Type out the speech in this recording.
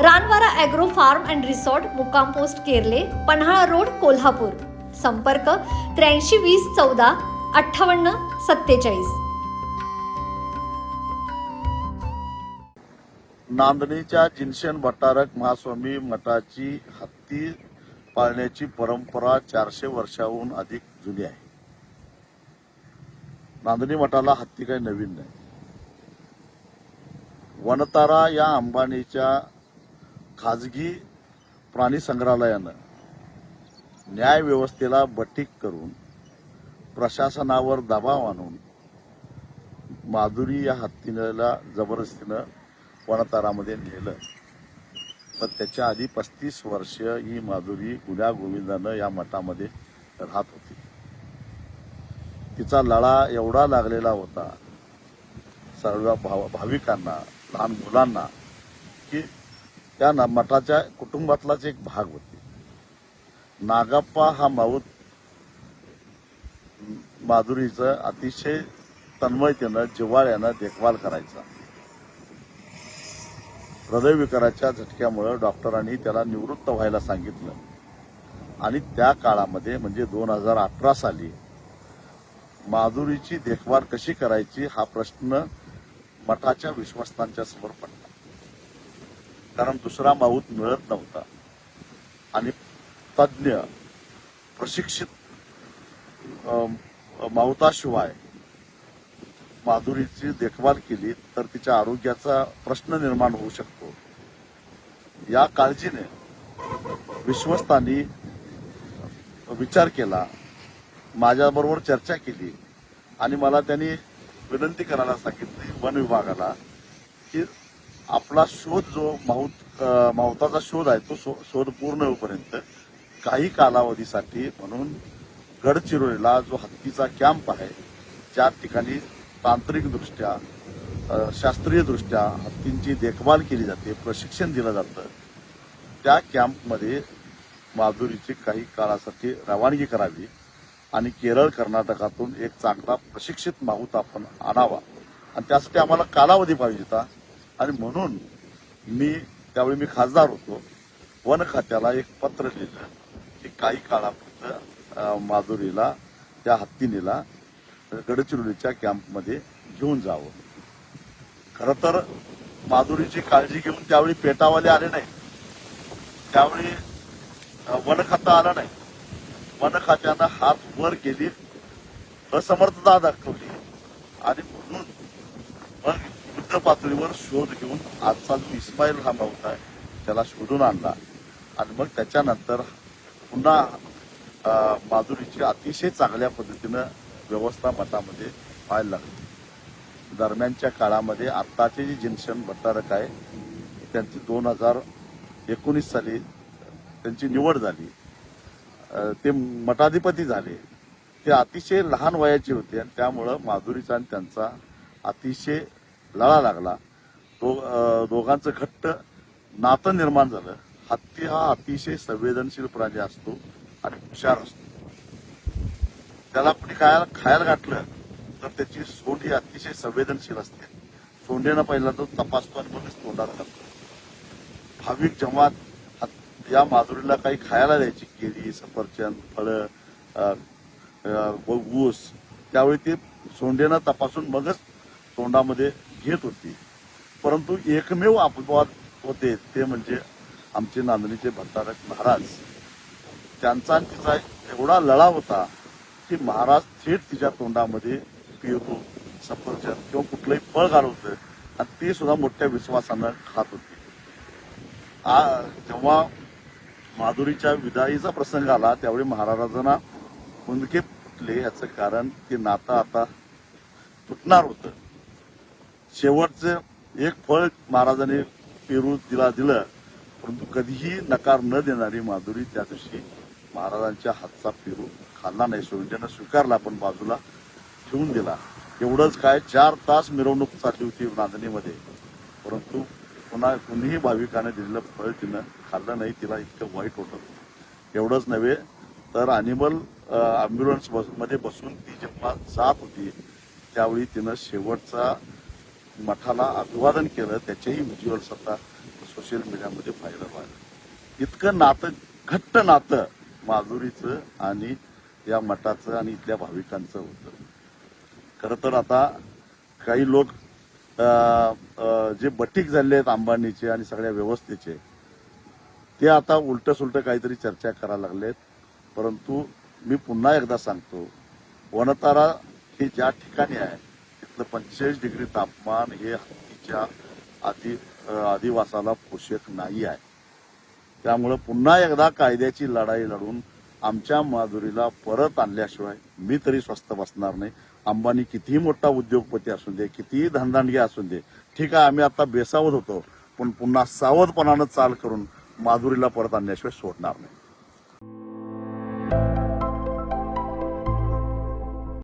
Ranvara agro farm and resort मुक्काम post Kerle Panhala road Kolhapur. संपर्क त्र्याऐंशी वीस चौदा अठ्ठावन्न सत्तेचाळीस. नांदणीच्या जिनशन भट्टारक महास्वामी मठाची हत्ती पाळण्याची परंपरा चारशे वर्षाहून अधिक जुनी आहे. नांदणी मठाला हत्ती काही नवीन नाही. वनतारा या अंबानीच्या खाजगी प्राणी संग्रहालयानं न्याय व्यवस्थेला बटीक करून प्रशासनावर दबाव आणून माधुरी या हत्तीला जबरदस्तीनं वनतारामध्ये नेलं. पण त्याच्या आधी पस्तीस वर्ष ही माधुरी गुन्हा गोविंदानं या मठामध्ये राहत होती. तिचा लळा एवढा लागलेला होता सर्व भाव भाविकांना लहान मुलांना की त्या मठाच्या कुटुंबातलाच एक भाग होते. नागाप्पा हा माऊत माधुरीचं अतिशय तन्मयतेनं जिव्हाळ्यानं देखभाल करायचा. हृदयविकाराच्या झटक्यामुळं डॉक्टरांनी त्याला निवृत्त व्हायला सांगितलं. आणि त्या काळामध्ये म्हणजे दोन हजार अठरा साली माधुरीची देखभाल कशी करायची हा प्रश्न मठाच्या विश्वस्तांच्या समोर पडला. कारण दुसरा माऊत मिळत नव्हता. आणि तज्ज्ञ प्रशिक्षित माऊताशिवाय माधुरीची देखभाल केली तर तिच्या आरोग्याचा प्रश्न निर्माण होऊ शकतो. या काळजीने विश्वस्तांनी विचार केला माझ्याबरोबर चर्चा केली आणि मला त्यांनी विनंती करायला सांगितली वन विभागाला की आपला शोध जो माऊत अं, माहुताचा शोध आहे तो शो- शोध पूर्ण होईपर्यंत काही कालावधीसाठी म्हणून गडचिरोलीला जो हत्तीचा कॅम्प आहे ज्या ठिकाणी तांत्रिकदृष्ट्या शास्त्रीयदृष्ट्या हत्तींची देखभाल केली जाते प्रशिक्षण दिलं जातं त्या कॅम्पमध्ये माधुरीची काही काळासाठी रवानगी करावी आणि केरळ कर्नाटकातून एक चांगला प्रशिक्षित माहूत आपण आणावा. आणि त्यासाठी आम्हाला कालावधी पाहिजे होता. आणि म्हणून मी त्यावेळी मी खासदार होतो वन खात्याला एक पत्र लिहिलं. की काही काळापर्यंत माधुरीला त्या हत्तीनेला गडचिरोलीच्या कॅम्पमध्ये घेऊन जावं. खर तर माधुरीची काळजी घेऊन त्यावेळी पेटावाले आले नाही त्यावेळी वन खातं आलं नाही. वन खात्यानं हात वर केली असमर्थता दाखवली. आणि म्हणून युद्ध पातळीवर शोध घेऊन आजचा जो इस्माईल हा नव्हता आहे. त्याला शोधून आणला. आणि मग त्याच्यानंतर पुन्हा माधुरीची अतिशय चांगल्या पद्धतीनं व्यवस्था मठामध्ये व्हायला लागली. दरम्यानच्या काळामध्ये आत्ताचे जे जिनशन भट्टारक आहे त्यांची दोन हजार एकोणीस साली त्यांची निवड झाली. ते मठाधिपती झाले. ते अतिशय लहान वयाचे होते आणि त्यामुळं माधुरीचा आणि त्यांचा अतिशय लळा लागला. दो दोघांचं घट्ट नातं निर्माण झालं. हत्ती हा अतिशय संवेदनशील प्राणी असतो आणि हुशार असतो. त्याला कुणी खायला खायला घातलं तर त्याची सोंड ही अतिशय संवेदनशील असते. सोंडेनं पहिला तो तपासतो आणि मगच तोंडात घालतो. भाविक जेव्हा या माधुरीला काही खायला द्यायची केळी सफरचंद फळं ऊस त्यावेळी ते सोंडेनं तपासून मगच तोंडामध्ये घेत होती. परंतु एकमेव अपवाद होते ते म्हणजे आमचे नांदणीचे भट्टारक महाराज. त्यांचा आणि तिचा एवढा लढा होता की महाराज थेट तिच्या तोंडामध्ये पियतो सफरचंद किंवा कुठलंही फळ घालवतं आणि ते सुद्धा मोठ्या विश्वासानं खात होती. आ- जेव्हा माधुरीच्या विदाईचा प्रसंग आला त्यावेळी महाराजांना मुंदके फुटले याचं कारण ते नातं आता तुटणार होतं. शेवटचं एक फळ महाराजांनी पेरू तिला दिलं परंतु कधीही नकार न देणारी माधुरी त्या दिवशी महाराजांच्या हातचा पेरू खाल्ला नाही. सोयीनं स्वीकारला पण बाजूला ठेवून दिला. एवढंच काय चार तास मिरवणूक चालली होती नांदणीमध्ये. परंतु पुन्हा कुणीही भाविकाने दिलेलं फळ तिनं खाल्लं नाही तिला इतकं वाईट होतं. एवढंच नव्हे तर अॅनिमल अँब्युलन्समध्ये बसून ती जेव्हा जात होती त्यावेळी तिनं शेवटचा मठाला अभिवादन केलं त्याचेही व्हिज्युअल्स आता सोशल मीडियामध्ये व्हायरल व्हायला. इतकं नातं घट्ट नातं माधुरीचं आणि या मठाचं आणि इथल्या भाविकांचं होतं. खरं तर आता काही लोक जे बटीक झाले आहेत अंबानीचे आणि सगळ्या व्यवस्थेचे ते आता उलट सुलट काहीतरी चर्चा करायला लागलेत. परंतु मी पुन्हा एकदा सांगतो वनतारा हे ज्या ठिकाणी आहे तर पंचेचाळीस डिग्री तापमान हे हत्तीच्या आदि आदिवासाला पोषक नाही आहे. त्यामुळं पुन्हा एकदा कायद्याची लढाई लढून आमच्या माधुरीला परत आणल्याशिवाय मी तरी स्वस्त बसणार नाही. अंबानी कितीही मोठा उद्योगपती असू दे कितीही धनदांडगे असू दे ठीक आहे आम्ही आता बेसावत होतो पण पुन्हा सावधपणानं चाल करून माधुरीला परत आणल्याशिवाय सोडणार नाही.